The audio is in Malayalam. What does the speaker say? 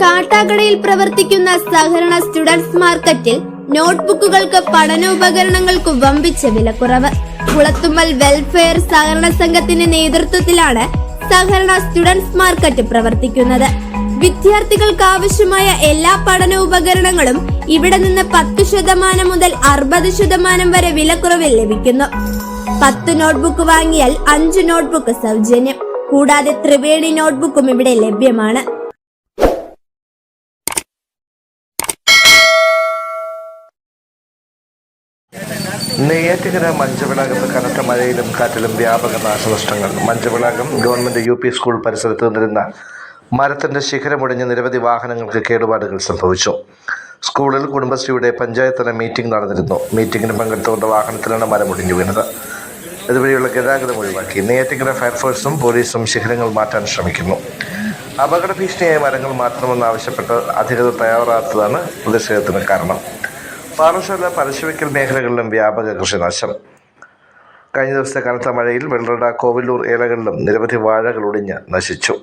കാട്ടാക്കടയിൽ പ്രവർത്തിക്കുന്ന സഹകരണ സ്റ്റുഡൻസ് മാർക്കറ്റിൽ നോട്ട്ബുക്കുകൾക്ക് പഠനോപകരണങ്ങൾക്ക് വമ്പിച്ച വിലക്കുറവ്. കുളത്തുമ്മൽ വെൽഫെയർ സഹകരണ സംഘത്തിന്റെ നേതൃത്വത്തിലാണ് സഹകരണ സ്റ്റുഡൻസ് മാർക്കറ്റ് പ്രവർത്തിക്കുന്നത്. വിദ്യാർത്ഥികൾക്ക് ആവശ്യമായ എല്ലാ പഠന ഉപകരണങ്ങളും ഇവിടെ നിന്ന് പത്ത് ശതമാനം മുതൽ അറുപത് ശതമാനം വരെ വിലക്കുറവിൽ ലഭിക്കുന്നു. പത്ത് നോട്ട്ബുക്ക് വാങ്ങിയാൽ അഞ്ച് നോട്ട്ബുക്ക് സൗജന്യം. കൂടാതെ ത്രിവേണി നോട്ട്ബുക്കും ഇവിടെ ലഭ്യമാണ്. നെയ്യാറ്റിക്കര മഞ്ചവിളാകത്ത് കനത്ത മഴയിലും കാറ്റിലും വ്യാപക നാശനഷ്ടങ്ങൾ. Manchavilakam government U P school പരിസരത്ത് നിന്നിരുന്ന മരത്തിന്റെ ശിഖരമൊടിഞ്ഞ് നിരവധി വാഹനങ്ങൾക്ക് കേടുപാടുകൾ സംഭവിച്ചു. സ്കൂളിൽ കുടുംബശ്രീയുടെ പഞ്ചായത്തല മീറ്റിംഗ് നടന്നിരുന്നു. മീറ്റിംഗിന് പങ്കെടുത്തുകൊണ്ട് വാഹനത്തിലാണ് മരമൊടിഞ്ഞു വീണത്. ഇതുവഴിയുള്ള ഗതാഗതം ഒഴിവാക്കി. നെയ്യാറ്റിക്കര ഫയർഫോഴ്സും പോലീസും ശിഖരങ്ങൾ മാറ്റാൻ ശ്രമിക്കുന്നു. അപകട ഭീഷണിയായ മരങ്ങൾ മാറ്റണമെന്നാവശ്യപ്പെട്ട് അധികൃതർ തയ്യാറാത്തതാണ് പ്രതിഷേധത്തിന് കാരണം. പാറശാല പരശുവയ്ക്കൽ മേഖലകളിലും വ്യാപക കൃഷിനാശം കഴിഞ്ഞ ദിവസത്തെ കനത്ത മഴയിൽ വെള്ളട കോവിലൂർ ഏലകളിലും നിരവധി വാഴകൾ ഒടിഞ്ഞ് നശിച്ചു.